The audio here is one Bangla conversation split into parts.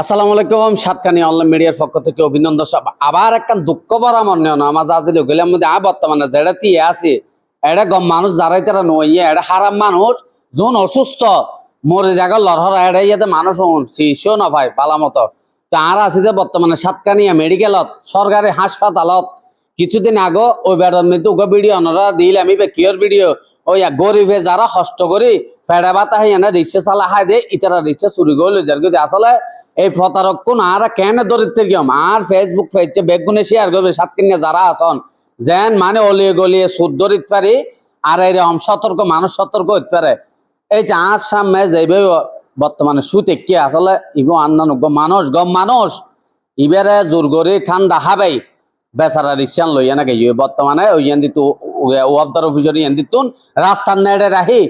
আসসালামু আলাইকুম সাতকানি অনলাইন মিডিয়ার পক্ষ থেকে অভিনন্দন সব। আবার একটা দুঃখ ভরা মনে হয় আমার আজিলে গেলাম মধ্যে আ বর্তমানে যেটা টিয়ে আছে, এটা গম মানুষ যারাই তারা নইয়ে এটা হারাম মানুষ, যোন অসুস্থ, মরে জায়গা লড়হরা, এটা ইয়াতে মানুষ শিশু না ভাই, পালা মতো। তো আর আছে যে বর্তমানে সাতকানিয়া মেডিকেলত সরকারি হাসপাতালত। কিছুদিন আগে ওই বেড়ার মধ্যে উগো ভিডিও অনরা দিল আমি কিয়র ভিডিও ওই গরিবে যারা কষ্ট করি, ফেড়া বাতা হাই রিক্সা চালা হাই দে, ইতারা রিক্সা চুরি কিন্তু আসলে এই প্রতারক কোন? আর কেন দরিদ্র গিয়ম আর ফেসবুক পেজে বেগুনে শেয়ার করবে সাতকিনে যারা আসন যেন মানে অলিয়ে গলিয়ে সুদ দরিত পারি, আর এরকম সতর্ক, মানুষ সতর্ক হইতে পারে। এই যে আর সামনে যাইবে বর্তমানে সুতে কি আসলে ইগো আন্নান মানুষ, গম মানুষ। ইবারে জোর করে ঠান্ডা হাবাই। বেচারা রিক্সান লইয়া না গিয়ে বর্তমানে ওই ইয়ান দিত ওয়াবদার অফিসের ইয়ান দিতুন রাস্তার নেড়ে রাহি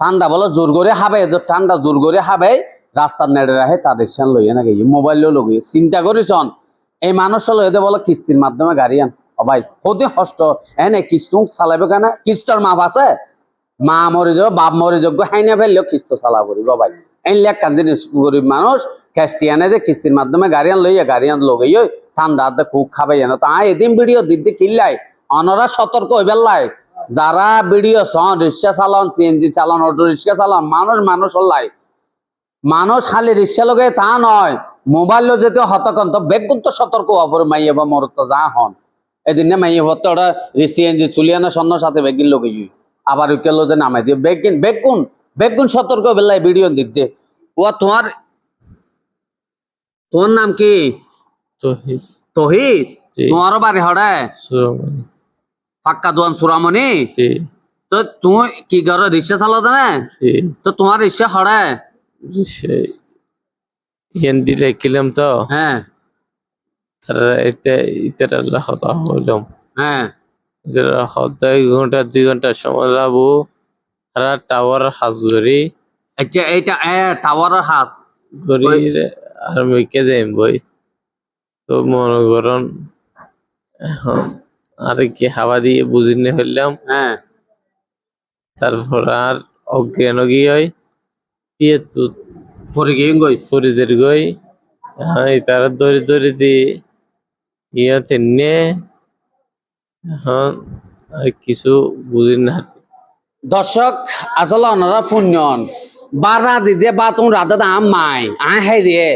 ঠান্ডা বলো জোর করে হাবে, ঠান্ডা জোর করে হাবে। রাস্তার নেড়ে রাহে তার রিক্সান লইয়া না গিয়ে মোবাইল লগিয়ে চিন্তা করিছন এই মানুষ এদের বলো কিস্তির মাধ্যমে গাড়ি আন। ও ভাই হতে কষ্ট। এনে কিস্তু চালাবে কেন? কিস্তর মাপ আছে? মা মরে যাব, বাপ মরে যোগ্য হাইনে ফেললেও কিস্ত চালা করিব ভাই। এই লেখ কান্দিন গরিব মানুষ ক্যাস্টিয়ানে যে কিস্তির মাধ্যমে গাড়ি আন, লইয়া গাড়ি আন লগেই ঠান্ডা হাতে খুব খাবে জানো তা এদিন ভিডিও দিদি কিল্লাই, অনরা সতর্ক হয়ে বেল্লাই যারা ভিডিও সন রিক্সা চালান সিএনজি চালান, অটো রিক্সা চালান, মানুষ মানুষ হল্লাই মানুষ খালি রিক্সা লগে তা নয় মোবাইল যেতে হতকন্ত বেগুন তো সতর্ক অপর মাইয়ে বা মরত যা হন। এদিন মাইয়ে হতে ওরা সিএনজি চুলিয়ানা স্বর্ণ সাথে বেগিন লোক আবার উকেলো যে নামাই দিয়ে বেগুন বেগুন বেগুন সতর্ক বেল্লাই ভিডিও দিক দে। ও তোমার তোমার নাম কি? তহিদ তোমার বাড়ি হড়ে সুরমণি পাক্কা দোয়ান সুরামণি তো তুমি কি করো রিক্সা চালাও না তো তোমার রিক্সা হড়ে জি, সেই হিন্দি রেখিলাম তো। হ্যাঁ। তারা এতে ইতার আল্লাহ হতা হইলাম। হ্যাঁ। যারা হতা ঘণ্টা দুই ঘণ্টা সময় তারা টাওয়ার আচ্ছা এইটা এ হাস করি আর মেকে যাইম বই? তো মনে করুন আর কি হাওয়া দিয়ে বুঝি নে ফেললাম। হ্যাঁ। তারপর আর অজ্ঞান গিয়ে হয় দিয়ে তো পরে গিয়ে গই ফরিজের গই হ্যাঁ তারা দড়ি দড়ি দি, ইয়া তেনে এখন আর কিছু বুঝি না। দর্শক আসলে ওনারা পুণ্যন বারা দিদে বাতুন রাধা দাম মাই আয় হাই দিয়ে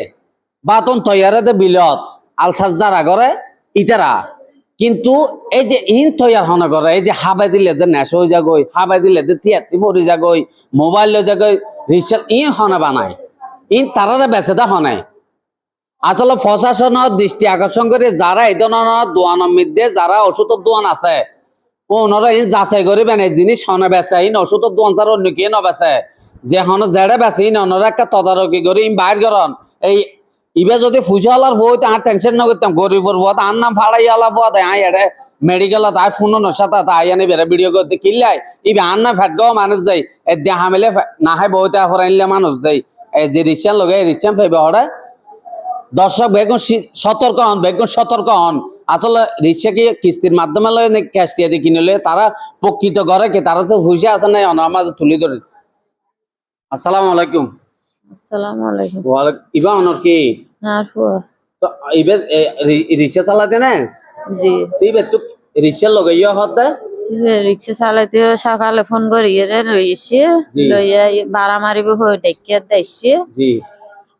বাতুন তৈয়ারে দে বিলত, আলসার যারা করে, ইতারা। কিন্তু এই যে ইন তৈয়ার হনে করে, এই যে হাবাই দিলে যে নেশ হয়ে যাগই হাবাই দিলে যে তিয়াতি পরি যাগই মোবাইল যাগই রিচার্জ ইন হনে বানায়। ইন তারারে বেচে দা হনে। আসলে প্রশাসনের দৃষ্টি আকর্ষণ করে যারা এই ধরনের দোয়ানের মধ্যে যারা ওষুধের দোয়ান আছে। ওনারা ইন যাচাই করিবেন এই জিনিস হনে বেচে। ইন ওষুধের দোয়ান ছাড়া অন্য কে নবেচে। যে হনে জেড়ে বেচে, ইন ওনারা একটা তদারকি করে ইন বাইর করন এই ইবে যদি ফুসলার বই আর টেনশন না করতাম গরিবর বত আর নাম ফাড়াই আলা বত আই এড়ে মেডিকেল তাই ফোন নসাতা তাই আনি বেড়ে ভিডিও করতে কিল্লাই। ইবে আর না ফেট গাও মানুষ যাই এ দেহা মিলে না হয় বইতে আনলে মানুষ যাই এই যে রিক্সান লগে রিক্সান ফেবে দর্শক বেগুন সতর্ক হন বেগুন সতর্ক হন। আসলে রিক্সা কি কিস্তির মাধ্যমে লয় নাকি ক্যাশ দিয়ে কিনলে তারা প্রকৃত করে কি তারা তো হুইসে আছে না আমার তুলি ধরে। আসসালামু আলাইকুম। আসসালামু আলাইকুম। ওয়ালাইকুম ইবা অনর কি? তো ইবে রিক্সা চালাতে না? জি। তুই ইবে তো রিক্সা লগে হতে? রিক্সা চালাইতে সকালে ফোন করি রে রইছে জি। লইয়া বাড়া মারিব হয়ে ডেকে দেখছে জি।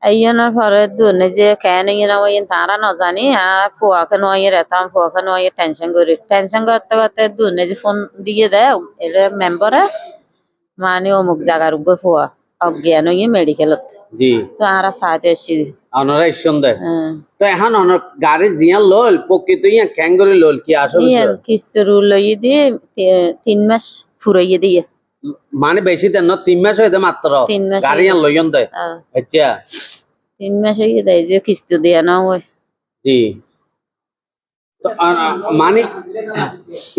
আইয়ানোর পরে দুনে যে কেন ইয়ে ওই তারা ন জানি আর ফুয়াকে নয় রেতাম ফুয়াকে নয় টেনশন করি। টেনশন করতে করতে দুনে যে ফোন দিয়ে দেয় মেম্বারে মানে অমুক জায়গার উপর ফুয়া। অজ্ঞান হয়ে মেডিকেলত জি। তো আর সাথে এসছি অনরা ইসন দে হ্যাঁ। তো এখন অনর গাড়ি জিয়া লল প্রকৃত ইয়া ক্যাঙ্গরি লল কি আসলে ইয়ে কিস্তরু লই দিয়ে তি- তিন মাস ফুরাইয়ে দিয়ে। মানে বেশি দেন না তিন মাস হইতে মাত্র। তিন মাস গাড়ি ইয়ান লইয়ন দে আচ্ছা। তিন মাস হয়ে দেয় যে কিস্তি দেয়া না ওই জি। মানে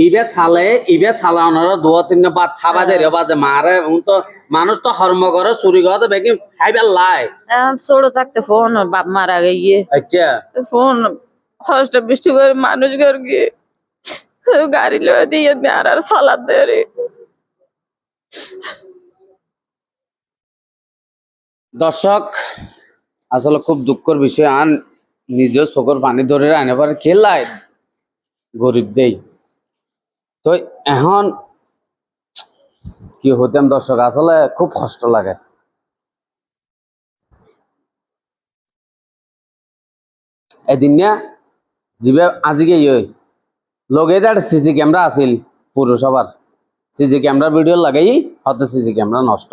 ইবে সালে ইবে সালা অনরা দুয়া তিন বাদ থাবা দে বাদে মারে উন তো মানুষ তো হর্ম করে চুরি করে বেগি খাইবার লাই। ছোট থাকতে ফোন বাপ মারা গিয়ে। আচ্ছা। ফোন কষ্ট বৃষ্টি করে মানুষ ঘর গিয়ে গাড়ি লয়ে দিয়ে আর আর সালাদ দেয় রে। দর্শক আসলে খুব দুঃখের বিষয় আন নিজেও চোখের পানি ধরে আনে পারে খেলাই গরিব দেই। তো এখন কি হইতাম দর্শক, আসলে খুব কষ্ট লাগে। এদিন না যিবে আজিকে ইয়ে লগে তার সিসি ক্যামেরা আছিল পুরসভার। সিসি ক্যামেরা ভিডিও লাগাই, হয়তো সিসি ক্যামেরা নষ্ট।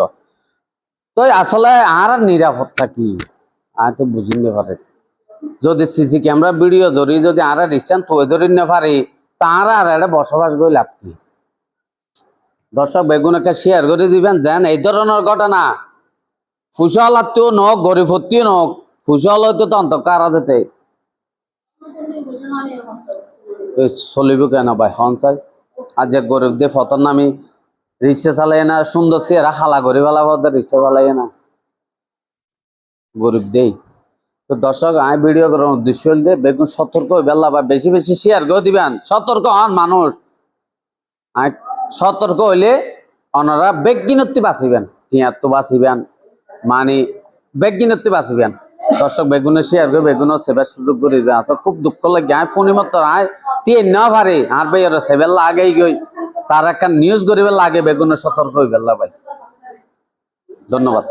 তো আসলে আর নিরাপত্তা কি? আর তো বুঝি না পারে যদি সিসি ক্যামেরা ভিডিও ধরি, যদি আর রিক্সান তুই ধরি না পারি, তার আর এটা বসবাস করে লাভ কি? দর্শক বেগুনকে শেয়ার করে দিবেন, যেন এই ধরনের ঘটনা। ফুসল আত্মীয় নক গরিব হত্তিও নক ফুসল হয়তো তো অন্ত কারা যেতে চলিব কেন ভাই, হন চাই। আর যে গরিব দিয়ে ফতর নামি রিক্সা চালাই না, সুন্দর চেহারা, খালা ফেলা পথে রিক্সা চালাই না। গরিব দেই। তো দর্শক, আমি ভিডিও করার উদ্দেশ্য হল যে, বেগুন সতর্ক হইবেন বা বেশি বেশি শেয়ার করে দিবেন। সতর্ক হন মানুষ। সতর্ক হইলে ওনারা বেগিনত্তি বাঁচিবেন, টিয়ার তো বাঁচিবেন মানে বেগিনত্তি বাঁচিবেন। দর্শক, বেগুনের শেয়ার করে বেগুনের সেবার সুযোগ করে দিবেন। আচ্ছা খুব দুঃখ লাগে। আয় ফোনের মতো আয় তিন না ভারে আর ভাই, ওরা সেবেল আগেই গই। তার একটা নিউজ করিবে লাগে বেগুনের সতর্ক হইবেন ভাই। ধন্যবাদ।